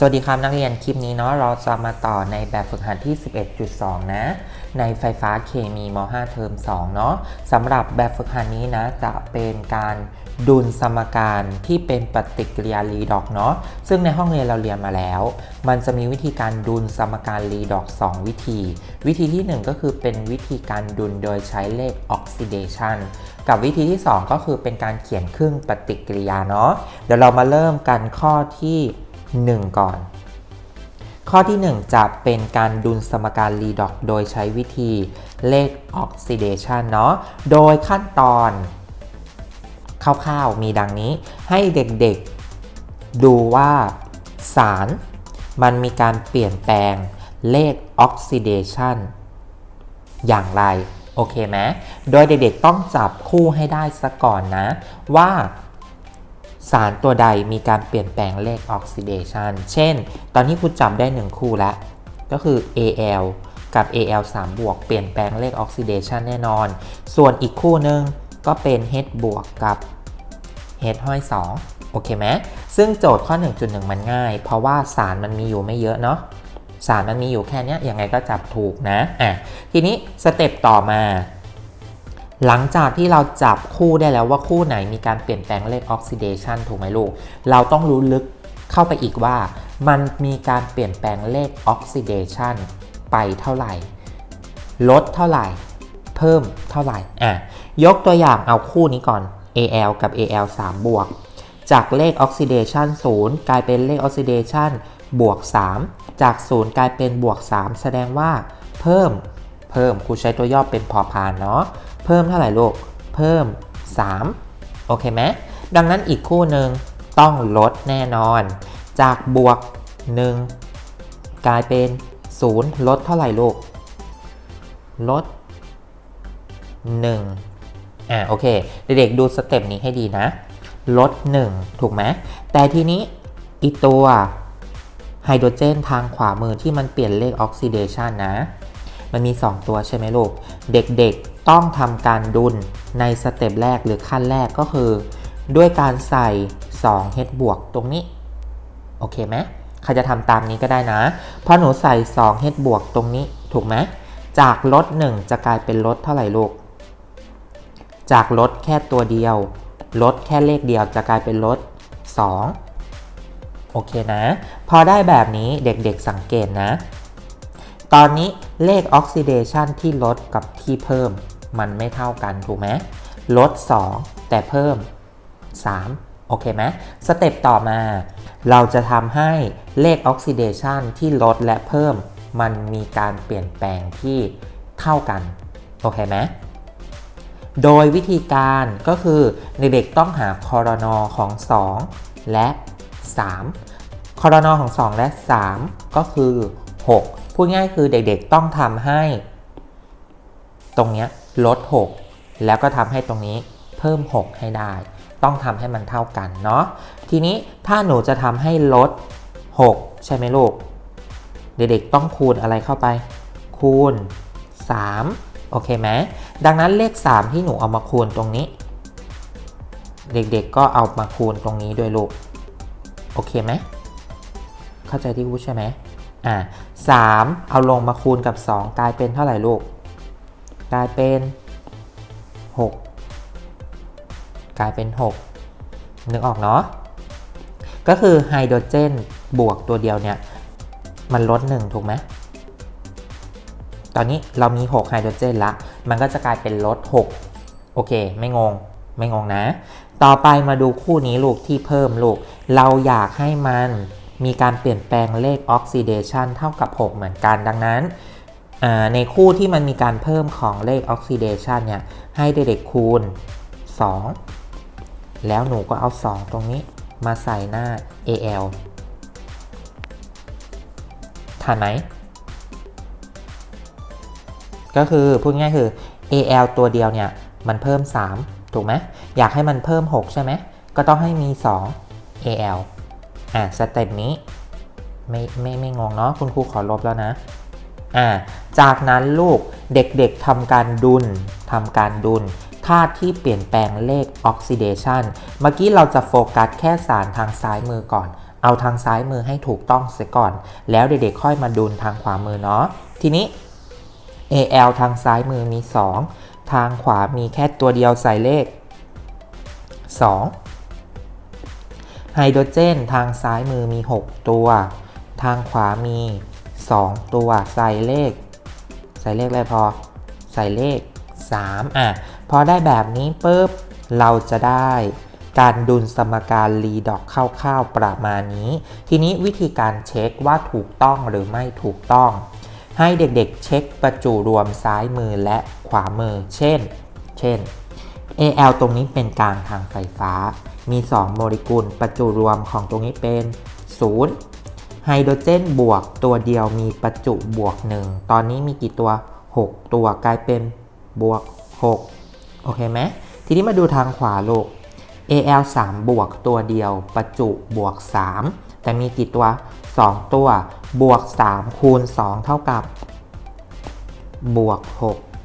สวัสดีครับนักเรียนคลิปนี้เนาะเราจะมาต่อในแบบฝึกหัดที่ 11.2 นะ ในไฟฟ้าเคมีม .5 เทอม 2 เนาะสำหรับแบบฝึกหัดนี้นะ จะเป็นการดุลสมการที่เป็นปฏิกิริยารีดอกเนาะซึ่งในห้องเรียนเราเรียนมาแล้ว มันจะมีวิธีการดุลสมการรีดอก 2 วิธี วิธีที่ 1 ก็คือเป็นวิธีการดุลโดยใช้เลขออกซิเดชันกับวิธีที่ 2 ก็คือเป็นการเขียนครึ่งปฏิกิริยาเนาะเดี๋ยวเรามาเริ่มกันข้อที่ 1 ก่อน ข้อที่ 1 จะเป็นการดุลสมการรีดอกโดยใช้วิธีเลขออกซิเดชันเนาะ โดยขั้นตอนคร่าวๆมีดังนี้ ให้เด็กๆดูว่าสาร มันมีการเปลี่ยนแปลงเลขออกซิเดชันอย่างไร โอเคไหมโดยเด็กๆต้องจับคู่ให้ได้ซะก่อนนะ ว่า สารตัวใดมีการเปลี่ยนแปลงเลขออกซิเดชันเช่น ตอนนี้คุณจับได้ 1 คู่แล้ว ก็คือ Al กับ Al 3บวกเปลี่ยนแปลงเลขออกซิเดชันแน่นอน ส่วนอีกคู่หนึ่งก็เป็น H บวกกับ H ห้อย 2 โอเคไหมซึ่งโจทย์ข้อ 1.1 มันง่าย เพราะว่าสารมันมีอยู่ไม่เยอะเนาะสารมันมีอยู่แค่นี้ยังไงก็จับถูกนะอะทีนี้สเต็ปต่อมา หลังจากที่เราจับคู่ได้แล้วว่าคู่ไหนมีการเปลี่ยนแปลงเลขออกซิเดชันถูกไหมลูก เราต้องรู้ลึกเข้าไปอีกว่า มันมีการเปลี่ยนแปลงเลขออกซิเดชันไปเท่าไหร่ ลดเท่าไหร่ เพิ่มเท่าไหร่อะยกตัวอย่างเอาคู่นี้ก่อน Al กับ Al 3 บวก จากเลขออกซิเดชัน0กลายเป็นเลขออกซิเดชันบวก 3 จาก 0 กลายเป็นบวก 3 แสดงว่าเพิ่มเพิ่มครูใช้ตัวย่อเป็นพอพานเนาะ เพิ่มเท่าไหร่ลูก เพิ่ม 3 โอเคไหมดังนั้นอีกคู่หนึ่งต้องลดแน่นอน จากบวก 1 กลายเป็น 0 ลดเท่าไหร่ลูก ลด 1 อ่าโอเค เด็กๆดูสเต็ปนี้ให้ดีนะ ลด 1 ถูกไหม แต่ทีนี้อีตัวไฮโดรเจนทางขวามือที่มันเปลี่ยนเลขออกซิเดชันนะ มันมี 2 ตัวใช่ไหมลูก เด็กๆ ต้องทำการดุลในสเต็ปแรกหรือขั้นแรกก็คือ ด้วยการใส่ 2 h บวกตรงนี้ โอเคไหมใครจะทำตามนี้ก็ได้นะ เพราะหนูใส่ 2 h บวกตรงนี้ถูกไหมจากลด 1 จะกลายเป็นลดเท่าไหร่ลูก จากลดแค่ตัวเดียว ลดแค่เลขเดียวจะกลายเป็นลด 2 โอเคนะ พอได้แบบนี้เด็กๆสังเกตนะ ตอนนี้เลขออกซิเดชันที่ลดกับที่เพิ่ม มันไม่เท่ากันถูกไหมลด 2 แต่เพิ่ม 3 โอเคไหมสเต็ปต่อมา เราจะทำให้เลขออกซิเดชันที่ลดและเพิ่ม มันมีการเปลี่ยนแปลงที่เท่ากัน โอเคไหมโดยวิธีการก็คือเด็กๆต้องหาคอรนอของ 2 และ 3 คอรนอของ 2 และ 3 ก็คือ 6 พูดง่ายคือเด็กๆต้องทำให้ ตรงเนี้ย ลด 6 แล้วก็ทำให้ตรงนี้เพิ่ม 6 ให้ได้ ต้องทำให้มันเท่ากันเนาะทีนี้ถ้าหนูจะทำให้ลด 6 ใช่ไหมลูก เด็กๆต้องคูณอะไรเข้าไป คูณ 3 โอเคไหมดังนั้นเลข 3 ที่หนูเอามาคูณตรงนี้ เด็กๆก็เอามาคูณตรงนี้ด้วยลูก โอเคไหมเข้าใจที่พูดใช่ไหมอ่าสามเอาลงมาคูณกับ 2 กลายเป็นเท่าไหร่ลูก กลายเป็น 6 กลายเป็น 6 นึกออกเนาะ ก็คือไฮโดรเจนบวกตัวเดียวเนี่ย มันลด 1 ถูกไหม ตอนนี้เรามี 6 ไฮโดรเจนละ มันก็จะกลายเป็นลด 6 โอเค ไม่งง ไม่งงนะ ต่อไปมาดูคู่นี้ลูกที่เพิ่มลูก เราอยากให้มันมีการเปลี่ยนแปลงเลขออกซิเดชันเท่ากับ 6 เหมือนกันดังนั้น ในคู่ที่มันมีการเพิ่มของเลขออกซิเดชันเนี่ยให้เด็กๆคูณ 2 แล้วหนูก็เอา 2 ตรงนี้มาใส่หน้า AL ทันไหม ก็คือพูดง่ายคือ AL ตัวเดียวเนี่ยมันเพิ่ม 3 ถูกไหมอยากให้มันเพิ่ม 6 ใช่ไหม ก็ต้องให้มี 2 AL อะสเต็ปนี้ไม่ไม่ไม่งงเนาะคุณครูขอลบแล้วนะ อ่าจากนั้นลูกเด็กๆทำการดุลทำการดุลธาตุที่เปลี่ยนแปลงเลขออกซิเดชันเมื่อกี้เราจะโฟกัสแค่สารทางซ้ายมือก่อน เอาทางซ้ายมือให้ถูกต้องเสียก่อน แล้วเด็กๆค่อยมาดูทางขวามือเนาะทีนี้ AL ทางซ้ายมือมี 2 ทางขวามีแค่ตัวเดียวใส่เลข 2 ไฮโดรเจนทางซ้ายมือมี 6 ตัว ทางขวามี 2 ตัวใส่เลข ใส่เลขอะไรพอ ใส่เลข 3 อะ พอได้แบบนี้ปุ๊บเราจะได้การดุลสมการรีดอกคร่าวๆประมาณนี้ ทีนี้วิธีการเช็คว่าถูกต้องหรือไม่ถูกต้อง ให้เด็กๆเช็คประจุรวมซ้ายมือและขวามือ เช่น เช่น AL ตรงนี้เป็นกลางทางไฟฟ้า มี 2 โมเลกุล ประจุรวมของตรงนี้เป็น 0 ไฮโดรเจนบวกตัวเดียวมีประจุบวก 1 ตอนนี้มีกี่ตัว 6 ตัวกลายเป็นบวก 6 โอเคไหมทีนี้มาดูทางขวาลูก AL 3บวกตัวเดียวประจุบวก 3 แต่มีกี่ตัว 2 ตัวบวก 3 คูณ 2 เท่ากับบวก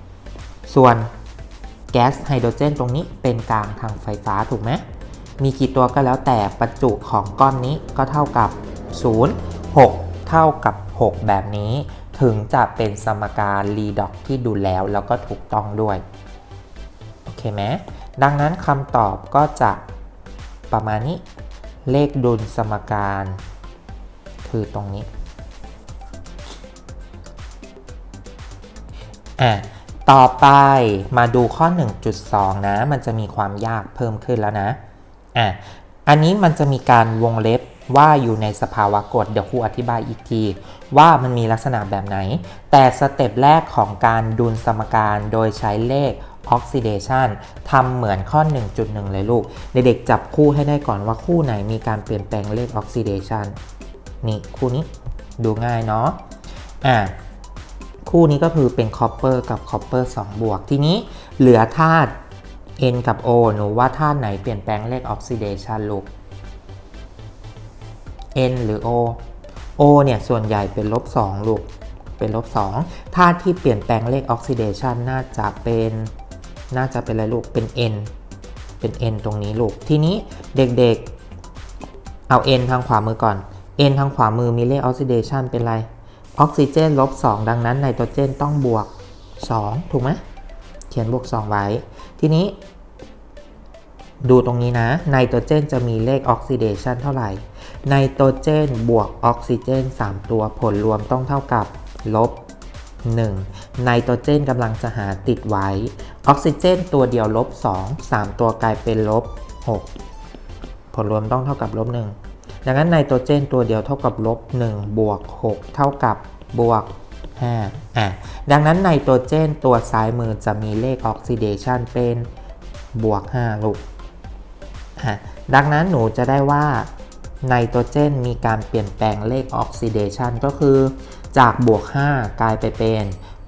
6 ส่วนแก๊สไฮโดรเจนตรงนี้เป็นกลางทางไฟฟ้าถูกไหมมีกี่ตัวก็แล้วแต่ประจุของก้อนนี้ก็เท่ากับ 0 6 เท่ากับ 6 แบบนี้ ถึงจะเป็นสมการรีดอกที่ดูแล้วแล้วก็ถูกต้องด้วย โอเคไหมดังนั้นคำตอบก็จะประมาณนี้ เลขดุลสมการคือตรงนี้อะต่อไปมาดูข้อ 1.2 นะ มันจะมีความยากเพิ่มขึ้นแล้วนะอะอันนี้มันจะมีการวงเล็บ ว่าอยู่ในสภาวะกดเดี๋ยวครูอธิบายอีกที ว่ามันมีลักษณะแบบไหน แต่สเต็ปแรกของการดุลสมการโดยใช้เลข oxidation ทำเหมือนข้อ 1.1 เลยลูก เด็กๆจับคู่ให้ได้ก่อนว่าคู่ไหนมีการเปลี่ยนแปลงเลข oxidation นี่คู่นี้ดูง่ายเนาะอะคู่นี้ก็คือเป็น copper กับ copper 2 บวก ทีนี้เหลือธาตุ N กับ O หนูว่าธาตุไหนเปลี่ยนแปลงเลข oxidation ลูก N หรือ O O เนี่ยส่วนใหญ่เป็นลบ2ลูกเป็นลบ2ธาตุที่เปลี่ยนแปลงเลข oxidation น่าจะเป็นน่าจะเป็นอะไรลูกเป็น N เป็น N ตรงนี้ลูก ทีนี้เด็กๆ เอา N ทางขวามือก่อน N ทางขวามือมีเลข oxidation เป็นอะไรออกซิเจนลบ2ดังนั้นไนโตรเจนต้องบวก 2 ถูกไหมเขียนบวก 2 ไว้ ทีนี้ ดูตรงนี้นะไนโตรเจนจะมีเลขออกซิเดชันเท่าไหร่ ไนโตรเจนบวกออกซิเจน 3 ตัวผลรวมต้องเท่ากับลบ 1 ไนโตรเจนกำลังจะหาติดไว้ ออกซิเจนตัวเดียวลบ 2 3 ตัวกลายเป็นลบ 6 ผลรวมต้องเท่ากับลบ 1 ดังนั้นไนโตรเจนตัวเดียวเท่ากับลบ 1 บวก 6 เท่ากับบวก 5 อะ ดังนั้นไนโตรเจนตัวซ้ายมือจะมีเลขออกซิเดชันเป็นบวก 5 ลูก อะ ดังนั้นหนูจะได้ว่า ไนโตรเจนมีการเปลี่ยนแปลงเลขออกซิเดชันก็คือจากบวก 5 กลายไปเป็น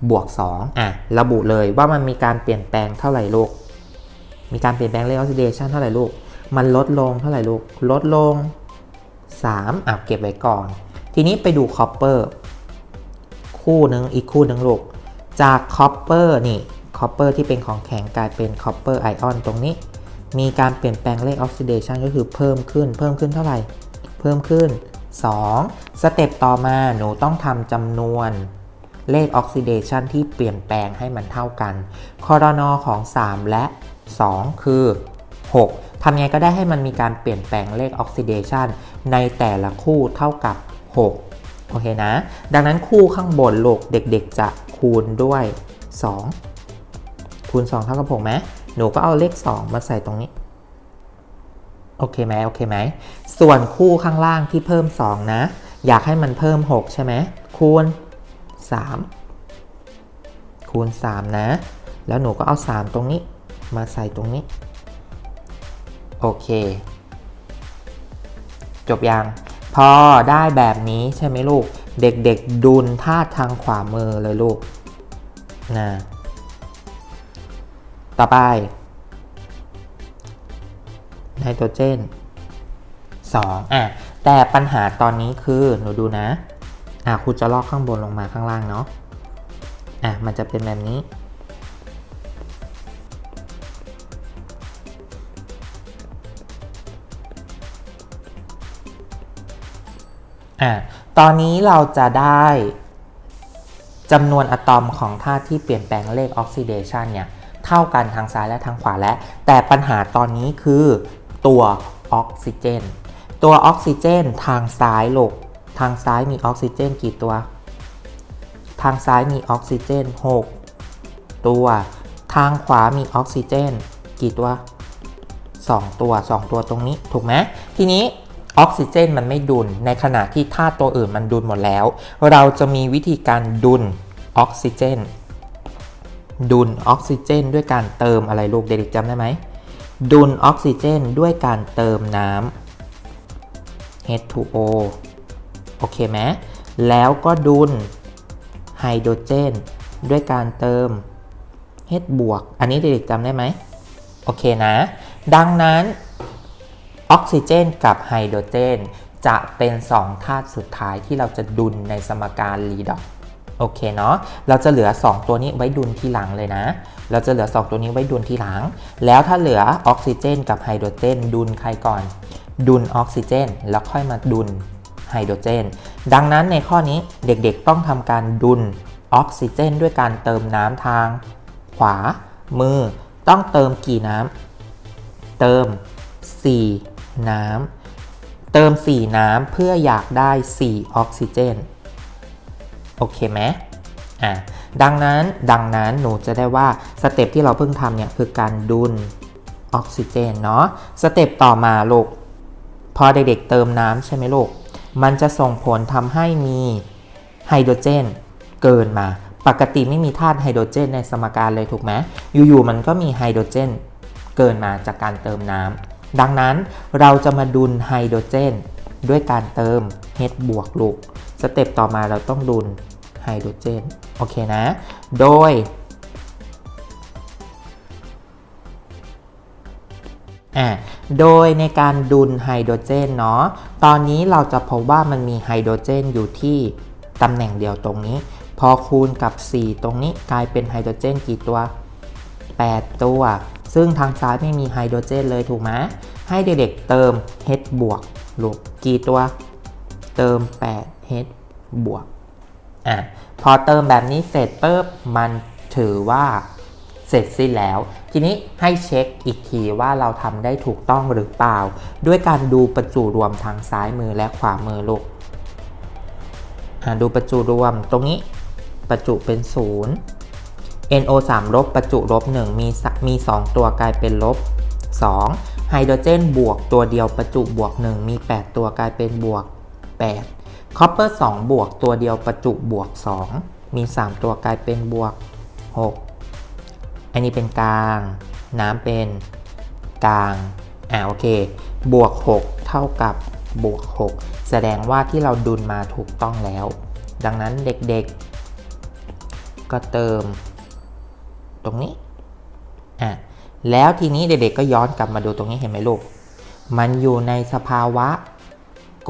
บวก 2 อะ ระบุเลยว่ามันมีการเปลี่ยนแปลงเท่าไหร่ลูก มีการเปลี่ยนแปลงเลขออกซิเดชันเท่าไหร่ลูก มันลดลงเท่าไหร่ลูก ลดลง 3อะเก็บไว้ก่อน ทีนี้ไปดูคอปเปอร์คู่หนึ่งอีกคู่หนึ่งลูก จากคอปเปอร์นี่คอปเปอร์ที่เป็นของแข็งกลายเป็นคอปเปอร์ไอออนตรงนี้ มีการเปลี่ยนแปลงเลขออกซิเดชันก็คือเพิ่มขึ้น เพิ่มขึ้นเท่าไหร่ พิ่มขึ้น 2 สเต็ปต่อมาหนูต้องทำจำนวนเลขออกซิเดชันที่เปลี่ยนแปลงให้มันเท่ากัน คอรนอของ 3 และ 2 คือ 6 ทำไงก็ได้ให้มันมีการเปลี่ยนแปลงเลขออกซิเดชันในแต่ละคู่เท่ากับ 6 โอเคนะ ดังนั้นคู่ข้างบนโลกเด็กๆ จะคูณด้วย 2 คูณ 2 เท่ากับ6ไหมหนูก็เอาเลข 2 มาใส่ตรงนี้ โอเคไหมโอเคไหม ส่วนคู่ข้างล่างที่เพิ่ม 2 นะ อยากให้มันเพิ่ม 6 ใช่ไหม คูณ 3 คูณ 3 นะ แล้วหนูก็เอา 3 ตรงนี้ มาใส่ตรงนี้ โอเค จบยัง พอได้แบบนี้ใช่ไหมลูก เด็กๆดุลธาตุทางขวามือเลยลูกนะต่อไป ไนโตรเจน2อะแต่ปัญหาตอนนี้คือหนูดูนะอะครูจะลอกข้างบนลงมาข้างล่างเนาะอะมันจะเป็นแบบนี้ อะตอนนี้เราจะได้จำนวนอะตอมของธาตุที่เปลี่ยนแปลงเลขออกซิเดชันเนี่ย เท่ากันทางซ้ายและทางขวาและแต่ปัญหาตอนนี้คือ ตัวออกซิเจน ตัวออกซิเจนทางซ้ายลก ทางซ้ายมีออกซิเจนกี่ตัว ทางซ้ายมีออกซิเจน 6 ตัว ทางขวามีออกซิเจน กี่ตัว 2 ตัว 2 ตัวตรงนี้ถูกไหมทีนี้ออกซิเจนมันไม่ดุล ในขณะที่ธาตุตัวอื่นมันดุลหมดแล้ว เราจะมีวิธีการดุลออกซิเจน ดุลออกซิเจน ด้วยการเติมอะไรลูกเด็กจำได้ไหม ดุลออกซิเจนด้วยการเติมน้ำ H2O โอเคไหมแล้วก็ดุลไฮโดรเจนด้วยการเติม H บวก อันนี้เด็กๆจำได้ไหม โอเคนะ ดังนั้นออกซิเจนกับไฮโดรเจนจะเป็น 2 ธาตุสุดท้ายที่เราจะดุลในสมการรีดอก โอเคเนาะ เราจะเหลือ 2 ตัวนี้ไว้ดุลทีหลังเลยนะ เราจะเหลือ 2 ตัวนี้ไว้ดุลทีหลัง แล้วถ้าเหลือออกซิเจน กับไฮโดรเจน ดุลใครก่อน ดุลออกซิเจน แล้วค่อยมาดุลไฮโดรเจน ดังนั้นในข้อนี้เด็กๆต้องทำการดุลออกซิเจน ด้วยการเติมน้ำทาง ขวามือ ต้องเติมกี่น้ำ เติม 4 น้ำ เติม 4 น้ำเพื่ออยากได้ 4 ออกซิเจน โอเคไหมอะดังนั้นดังนั้นหนูจะได้ว่าสเต็ปที่เราเพิ่งทำเนี่ยคือการดุลออกซิเจนเนาะสเต็ปต่อมาลูกพอเด็กๆเติมน้ำใช่ไหมลูก มันจะส่งผลทำให้มีไฮโดรเจนเกินมา ปกติไม่มีธาตุไฮโดรเจนในสมการเลยถูกไหมอยู่ๆมันก็มีไฮโดรเจนเกินมาจากการเติมน้ำดังนั้นเราจะมาดุลไฮโดรเจนด้วยการเติม H บวกลูก เต็ปต่อมาเราต้องดุลไฮโดรเจนโอเคนะ โดยอะโดยในการดุลไฮโดรเจนเนาะ ตอนนี้เราจะพบว่ามันมีไฮโดรเจนอยู่ที่ตำแหน่งเดียวตรงนี้ พอคูณกับ 4 ตรงนี้กลายเป็นไฮโดรเจนกี่ตัว 8 ตัว ซึ่งทางซ้ายไม่มีไฮโดรเจนเลยถูกไหมให้เด็กๆเติม H บวกลูกกี่ตัว เติม 8 H บวกอะพอเติมแบบนี้เสร็จปุ๊บมันถือว่าเสร็จสิ้นแล้ว ทีนี้ให้เช็คอีกทีว่าเราทำได้ถูกต้องหรือเปล่า ด้วยการดูประจุรวมทางซ้ายมือและขวามือลูกอะดูประจุรวมตรงนี้ประจุเป็น 0 NO 3ลบประจุลบ1มีสมี 2 ตัวกลายเป็นลบ 2ไฮโดรเจนบวกตัวเดียวประจุบวก 1 มี 8 ตัวกลายเป็นบวก 8 คอปเปอร์2บวกตัวเดียวประจุบวก 2 มี 3 ตัวกลายเป็นบวก 6 อันนี้เป็นกลาง น้ำเป็นกลาง อ่าโอเค บวก 6 เท่ากับบวก 6 แสดงว่าที่เราดุลมาถูกต้องแล้ว ดังนั้นเด็กๆ ก็เติม ตรงนี้ อะ แล้วทีนี้เด็กๆ ก็ย้อนกลับมาดูตรงนี้เห็นไหมลูก มันอยู่ในสภาวะ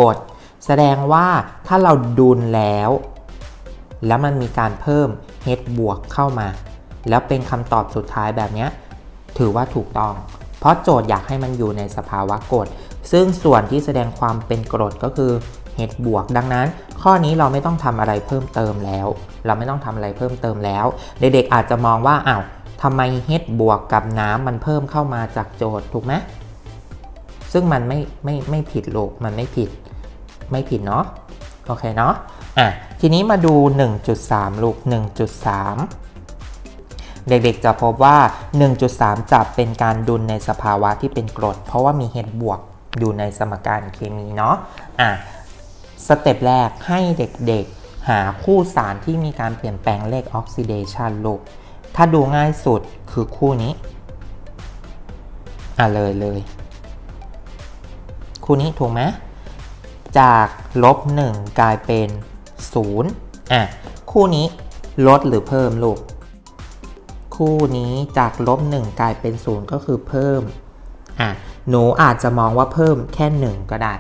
กด แสดงว่าถ้าเราดุลแล้ว แล้วมันมีการเพิ่ม h บวกเข้ามา แล้วเป็นคำตอบสุดท้ายแบบนี้ถือว่าถูกต้อง เพราะโจทย์อยากให้มันอยู่ในสภาวะกดซึ่งส่วนที่แสดงความเป็นกรดก็คือ h บวก ดังนั้น ข้อนี้เราไม่ต้องทำอะไรเพิ่มเติมแล้ว เราไม่ต้องทำอะไรเพิ่มเติมแล้ว เด็กๆอาจจะมองว่าอ้าวทำไม h บวกกับน้ำมันเพิ่มเข้ามาจากโจทย์ถูกไหมซึ่งมันไม่ไม่ไม่ผิดโลกมันไม่ผิด ไม่ผิดเนาะโอเคเนาะอะทีนี้มาดู 1.3 ลูก 1.3 เด็กๆจะพบว่า 1.3 จะเป็นการดุลในสภาวะที่เป็นกรด เพราะว่ามี H บวกอยู่ในสมการเคมีเนาะอะสเต็ปแรกให้เด็กๆ หาคู่สารที่มีการเปลี่ยนแปลงเลขออกซิเดชันลูก ถ้าดูง่ายสุดคือคู่นี้ อะเลยเลย คู่นี้ถูกไหม จากลบ1กลายเป็น0อะคู่นี้ลดหรือเพิ่มลูก คู่นี้จากลบ1กลายเป็น 0 ก็คือเพิ่มอะหนูอาจจะมองว่าเพิ่มแค่ 1 ก็ได้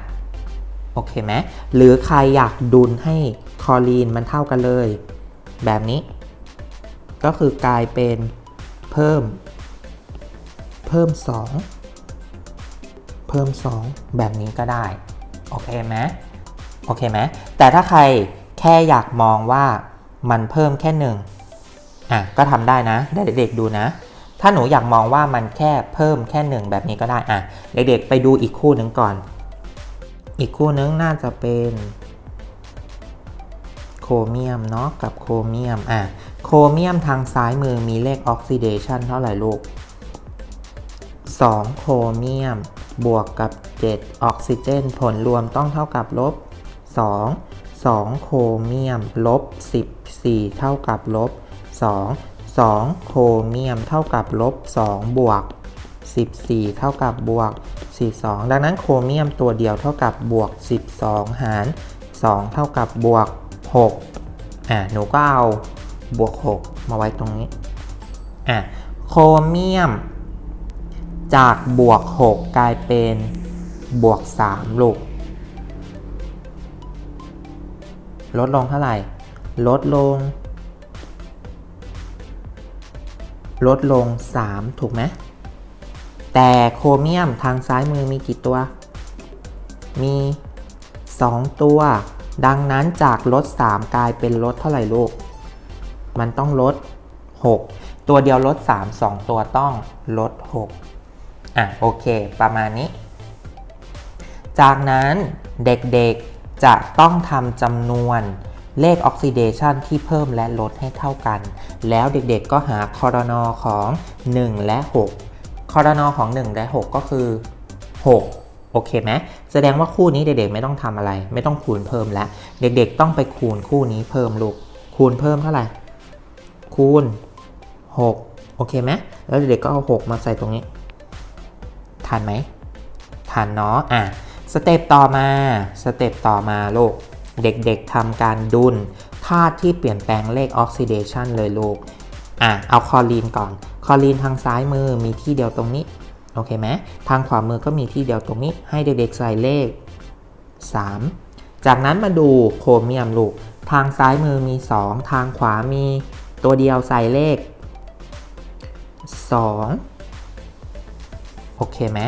โอเคไหมหรือใครอยากดุลให้คลอรีนมันเท่ากันเลย แบบนี้ ก็คือกลายเป็นเพิ่ม เพิ่ม 2 เพิ่ม 2 แบบนี้ก็ได้ โอเคไหมโอเคไหมแต่ถ้าใครแค่อยากมองว่ามันเพิ่มแค่หนึ่งอะก็ทำได้นะเดี๋ยวเด็กๆดูนะ ถ้าหนูอยากมองว่ามันแค่เพิ่มแค่หนึ่งแบบนี้ก็ได้อะเด็กๆไปดูอีกคู่หนึ่งก่อน อีกคู่นึงน่าจะเป็นโครเมียมเนาะกับโครเมียมอะโครเมียมทางซ้ายมือมีเลขออกซิเดชันเท่าไหร่ลูก 2 โครเมียม บวกกับ 7 ออกซิเจน ผลรวมต้องเท่ากับลบ 2 2 โครเมียมลบ 14 เท่ากับลบ 2 2 โครเมียมเท่ากับลบ 2 บวก 14 เท่ากับบวก42ดังนั้นโครเมียมตัวเดียวเท่ากับบวก 12 หาร 2 เท่ากับบวก 6 อะ หนูก็เอาบวก 6 มาไว้ตรงนี้ อะ โครเมียม จากบวก 6 กลายเป็นบวก 3 ลูก ลดลงเท่าไหร่ ลดลง ลดลง 3 ถูกไหม แต่โครเมียมทางซ้ายมือมีกี่ตัว มี 2 ตัว ดังนั้นจากลด 3 กลายเป็นลดเท่าไหร่ลูก มันต้องลด 6 ตัวเดียวลด 3 2 ตัวต้องลด 6 อะโอเค ประมาณนี้ จากนั้นเด็กๆจะต้องทำจำนวนเลขออกซิเดชันที่เพิ่มและลดให้เท่ากัน แล้วเด็กๆก็หาคอรนอของ 1 และ 6 คอรนอของ 1 และ 6 ก็คือ 6 โอเคไหมแสดงว่าคู่นี้เด็กๆไม่ต้องทำอะไร ไม่ต้องคูณเพิ่มแล้ว เด็กๆต้องไปคูณคู่นี้เพิ่มลูก คูณเพิ่มเท่าไหร่ คูณ 6 โอเคไหมแล้วเด็กๆก็เอา 6 มาใส่ตรงนี้ ทันไหมทันเนาะอะสเต็ปต่อมาสเต็ปต่อมาลูกเด็กๆทำการดุลธาตุที่เปลี่ยนแปลงเลขออกซิเดชันเลยลูกอะเอาคลอรีนก่อนคลอรีนทางซ้ายมือมีที่เดียวตรงนี้โอเคไหมทางขวามือก็มีที่เดียวตรงนี้ ให้เด็กๆใส่เลข 3 จากนั้นมาดูโครเมียมลูก ทางซ้ายมือมี 2 ทางขวามีตัวเดียวใส่เลข 2 โอเคไหม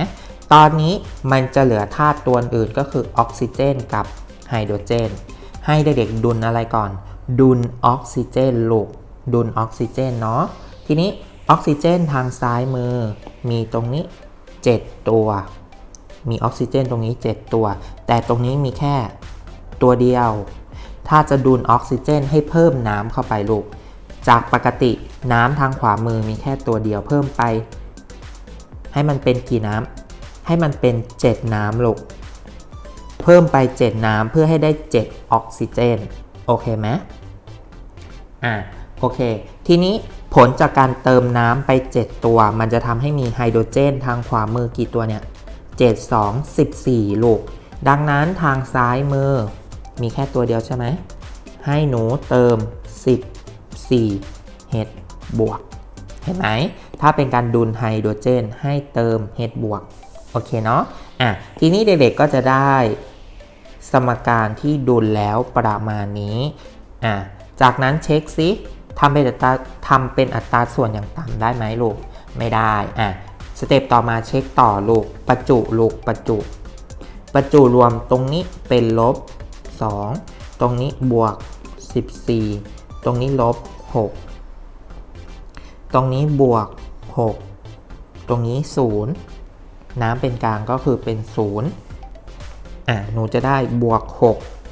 ตอนนี้มันจะเหลือธาตุตัวอื่นก็คือออกซิเจนกับไฮโดรเจน ให้เด็กๆดุลอะไรก่อน ดุลออกซิเจนลูกดุลออกซิเจนเนาะทีนี้ออกซิเจนทางซ้ายมือ มีตรงนี้ 7 ตัว มีออกซิเจนตรงนี้ 7 ตัว แต่ตรงนี้มีแค่ตัวเดียว ถ้าจะดุลออกซิเจนให้เพิ่มน้ำเข้าไปลูก จากปกติน้ำทางขวามือมีแค่ตัวเดียวเพิ่มไป ให้มันเป็นกี่น้ำให้มันเป็น 7 น้ำลูก เพิ่มไป 7 น้ำเพื่อให้ได้ 7 ออกซิเจน โอเคไหมอะโอเค ทีนี้ผลจากการเติมน้ำไป 7 ตัว มันจะทำให้มีไฮโดรเจนทางขวามือกี่ตัวเนี่ย 7 2 14 ลูก ดังนั้นทางซ้ายมือ มีแค่ตัวเดียวใช่ไหม ให้หนูเติม 14 H บวก เห็นไหม ถ้าเป็นการดุลไฮโดรเจน ให้เติม H บวกโอเคเนาะอะทีนี้เด็กๆก็จะได้สมการที่ดุลแล้วประมาณนี้อะจากนั้นเช็คซิทำเป็นอัตราทำเป็นอัตราส่วนอย่างต่ำได้ไหมลูก ไม่ได้อะสเต็ปต่อมาเช็คต่อลูก ประจุลูกประจุ ประจุรวมตรงนี้เป็นลบ 2 ตรงนี้บวก 14 ตรงนี้ลบ 6 ตรงนี้บวก 6 ตรงนี้ 0 น้ำเป็นกลางก็คือเป็น 0 อะ หนูจะได้บวก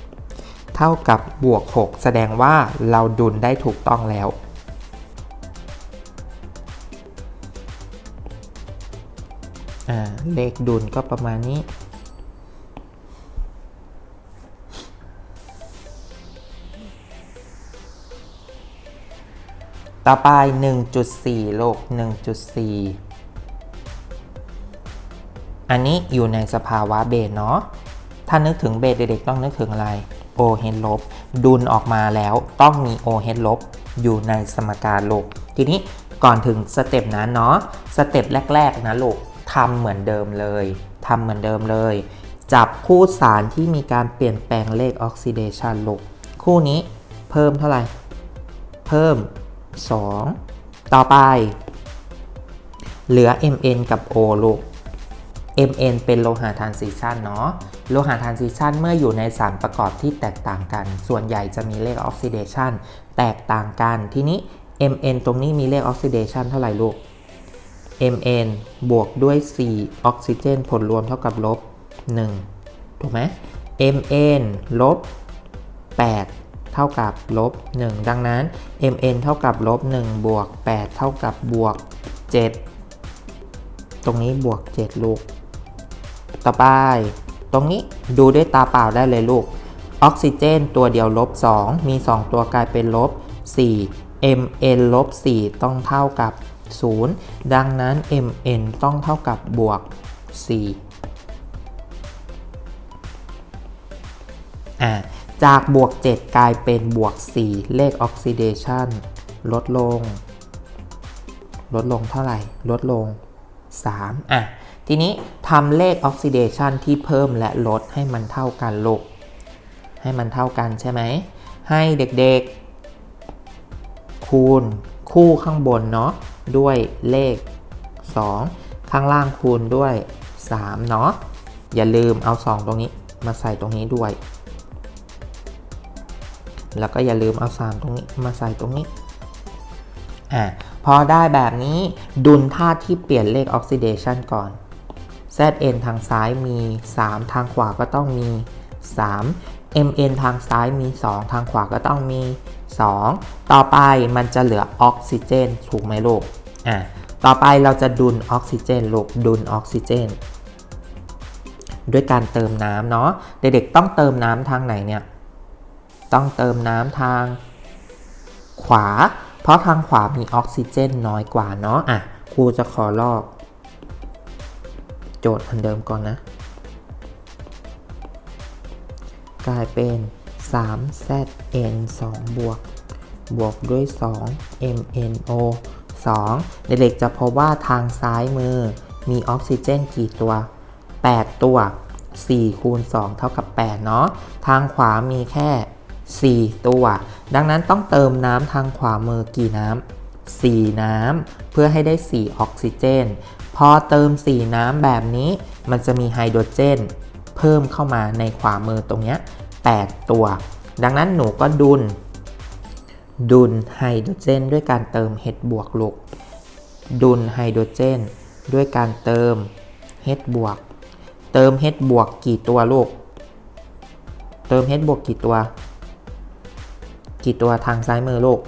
6 เท่ากับบวก 6 แสดงว่าเราดุลได้ถูกต้องแล้ว อ่า เลขดุลก็ประมาณนี้ ต่อไป 1.4โลก1.4 อันนี้อยู่ในสภาวะเบสเนาะ ถ้านึกถึงเบสเด็กๆต้องนึกถึงอะไร O เฮดลบ ดุลออกมาแล้วต้องมี O เฮดลบ อยู่ในสมการโลกทีนี้ก่อนถึงสเต็ปนั้นเนาะ สเต็ปแรกๆนะลูกทำเหมือนเดิมเลย ทำเหมือนเดิมเลย จับคู่สารที่มีการเปลี่ยนแปลงเลขออกซิเดชันลูกคู่นี้เพิ่มเท่าไหร่ เพิ่ม 2 ต่อไป เหลือ Mn กับ O ลูก Mn เป็นโลหะทรานซิชันเนาะ โลหะทรานซิชันเมื่ออยู่ในสารประกอบที่แตกต่างกัน ส่วนใหญ่จะมีเลขออกซิเดชันแตกต่างกัน ทีนี้ Mn ตรงนี้มีเลขออกซิเดชันเท่าไหร่ลูก Mn บวกด้วย 4 ออกซิเจนผลรวมเท่ากับลบ 1 ถูกไหม Mn ลบ 8 เท่ากับลบ1ดังนั้น Mn เท่ากับลบ1บวก8 เท่ากับบวก 7 ตรงนี้บวก 7 ลูก ต่อไป ตรงนี้ดูด้วยตาเปล่าได้เลยลูก ออกซิเจนตัวเดียวลบ 2 มี 2 ตัวกลายเป็นลบ 4 Mn ลบ 4 ต้องเท่ากับ 0 ดังนั้น Mn ต้องเท่ากับบวก 4อ่า จากบวก 7 กลายเป็นบวก 4 เลขออกซิเดชันลดลง ลดลงเท่าไหร่ ลดลง 3 อะ ทีนี้ทำเลขออกซิเดชันที่เพิ่มและลดให้มันเท่ากันลูกให้มันเท่ากันใช่ไหม ให้เด็กๆ คูณคู่ข้างบนเนาะด้วยเลข 2 ข้างล่างคูณด้วย 3 เนาะอย่าลืมเอา 2 ตรงนี้มาใส่ตรงนี้ด้วย แล้วก็อย่าลืมเอา3ตรงนี้มาใส่ตรงนี้อะพอได้แบบนี้ดุลธาตุที่เปลี่ยนเลขออกซิเดชันก่อน Zn ทางซ้ายมี 3 ทางขวาก็ต้องมี 3 Mn ทางซ้ายมี 2 ทางขวาก็ต้องมี 2 ต่อไปมันจะเหลือออกซิเจนถูกไหมลูกอะต่อไปเราจะดุลออกซิเจนลูกดุลออกซิเจน ด้วยการเติมน้ำเนาะเด็กๆต้องเติมน้ำทางไหนเนี่ย ต้องเติมน้ำทาง ขวา เพราะทางขวามีออกซิเจนน้อยกว่าเนาะอะครูจะขอลอก โจทย์เหมือนเดิมก่อนนะ กลายเป็น 3zn 2บวก บวกด้วย 2 mno 2 ในเด็กจะพบว่าทางซ้ายมือมีออกซิเจนกี่ตัว 8 ตัว 4 คูณ 2 เท่ากับ 8 เนาะ ทางขวามีแค่ 4 ตัว ดังนั้นต้องเติมน้ำทางขวามือกี่น้ำ4 น้ำเพื่อให้ได้ 4 ออกซิเจน พอเติม 4 น้ำแบบนี้ มันจะมีไฮโดรเจน เพิ่มเข้ามาในขวามือตรงเนี้ย8ตัว ดังนั้นหนูก็ดุล ดุลไฮโดรเจน ด้วยการเติม H บวกลูก ดุลไฮโดรเจน ด้วยการเติม H บวก เติม H บวกกี่ตัวลูก เติม H บวกกี่ตัว กี่ตัวทางซ้ายมือลูก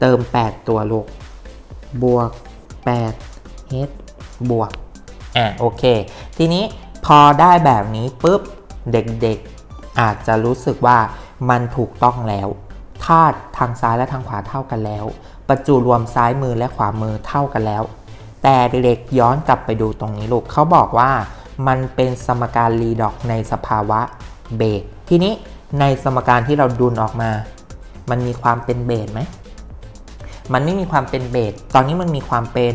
เติม 8 ตัวลูก บวก8 H บวก อะโอเค ทีนี้พอได้แบบนี้ปุ๊บ เด็กๆ อาจจะรู้สึกว่ามันถูกต้องแล้วธาตุทางซ้ายและทางขวาเท่ากันแล้ว ประจุรวมซ้ายมือและขวามือเท่ากันแล้ว แต่เด็กๆย้อนกลับไปดูตรงนี้ลูกเขาบอกว่ามันเป็นสมการรีดอกในสภาวะเบสทีนี้ในสมการที่เราดุลออกมา มันมีความเป็นเบสไหมมันไม่มีความเป็นเบส ตอนนี้มันมีความเป็น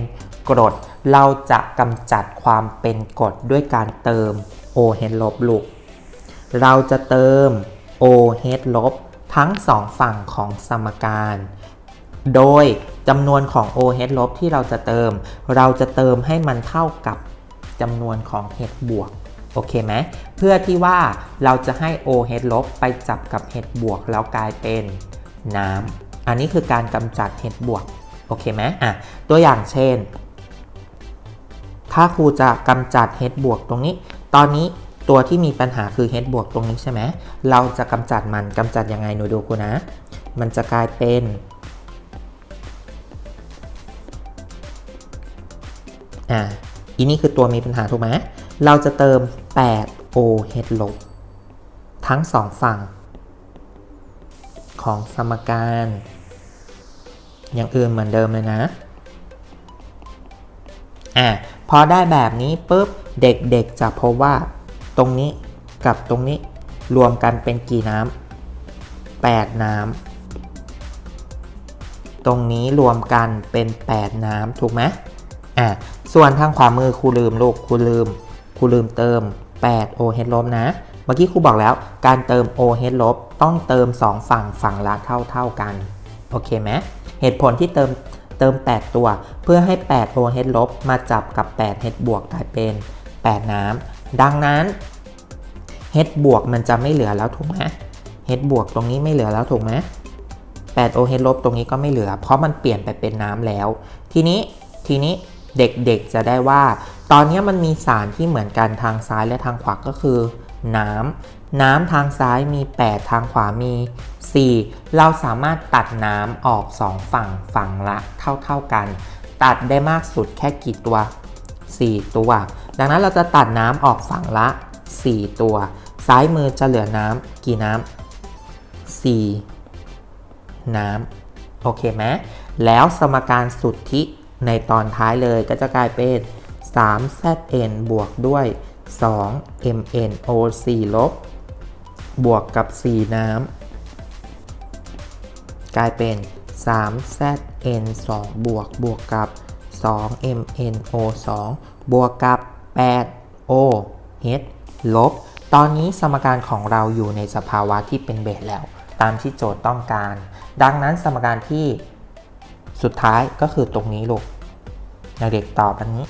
กรด เราจะกำจัดความเป็นกรดด้วยการเติม OH ลบลูก เราจะเติม OH ลบทั้งสองฝั่งของสมการ โดยจำนวนของ OH ลบที่เราจะเติม เราจะเติมให้มันเท่ากับจำนวนของ H บวก โอเคไหม เพื่อที่ว่าเราจะให้ OH ลบไปจับกับ H บวกแล้วกลายเป็น น้ำอันนี้คือการกำจัด H บวก โอเคไหมอะ ตัวอย่างเช่น ถ้าครูจะกำจัด H บวกตรงนี้ ตอนนี้ตัวที่มีปัญหาคือ H บวกตรงนี้ใช่ไหม เราจะกำจัดมันกำจัดยังไงหนูดูครูนะ มันจะกลายเป็น อ่า อีนี่คือตัวมีปัญหาถูกไหม เราจะเติม 8 OH ลบทั้งสองฝั่ง ของสมการ อย่างอื่นเหมือนเดิมเลยนะอะพอได้แบบนี้ปุ๊บเด็กๆจะพบว่าตรงนี้กับตรงนี้รวมกันเป็นกี่น้ำ8น้ำตรงนี้รวมกันเป็น 8 น้ำถูกไหมอะส่วนทางขวามือครูลืมลูกครูลืมครูลืมเติม8 OH ลบนะ เมื่อกี้ครูบอกแล้ว การเติม OH ลบต้องเติม 2 ฝั่งฝั่งละเท่าเท่ากัน โอเคไหมเหตุผลที่เติมเติม 8 ตัว เพื่อให้ 8 OH ลบมาจับกับ 8 H บวกกลายเป็น 8 น้ำ ดังนั้น h บวกมันจะไม่เหลือแล้วถูกไหม h บวกตรงนี้ไม่เหลือแล้วถูกไหม8 OH ลบตรงนี้ก็ไม่เหลือ เพราะมันเปลี่ยนไปเป็นน้ำแล้ว ทีนี้ทีนี้เด็กๆจะได้ว่า ตอนนี้มันมีสารที่เหมือนกันทางซ้ายและทางขวาก็คือ น้ำน้ำทางซ้ายมี 8 ทางขวามี 4 เราสามารถตัดน้ำออก 2 ฝั่งฝั่งละเท่าๆกัน ตัดได้มากสุดแค่กี่ตัว 4 ตัว ดังนั้นเราจะตัดน้ำออกฝั่งละ 4 ตัว ซ้ายมือจะเหลือน้ำกี่น้ำ4น้ำโอเคไหมแล้วสมการสุทธิในตอนท้ายเลยก็จะกลายเป็น 3zn บวกด้วย 2mno4 ลบบวกกับ 4 น้ำ กลายเป็น 3zn 2 บวกบวกกับ 2mno 2 บวกกับ 8o h ลบ ตอนนี้สมการของเราอยู่ในสภาวะที่เป็นเบสแล้ว ตามที่โจทย์ต้องการ ดังนั้นสมการที่สุดท้ายก็คือตรงนี้ลูกเด็กตอบอันนี้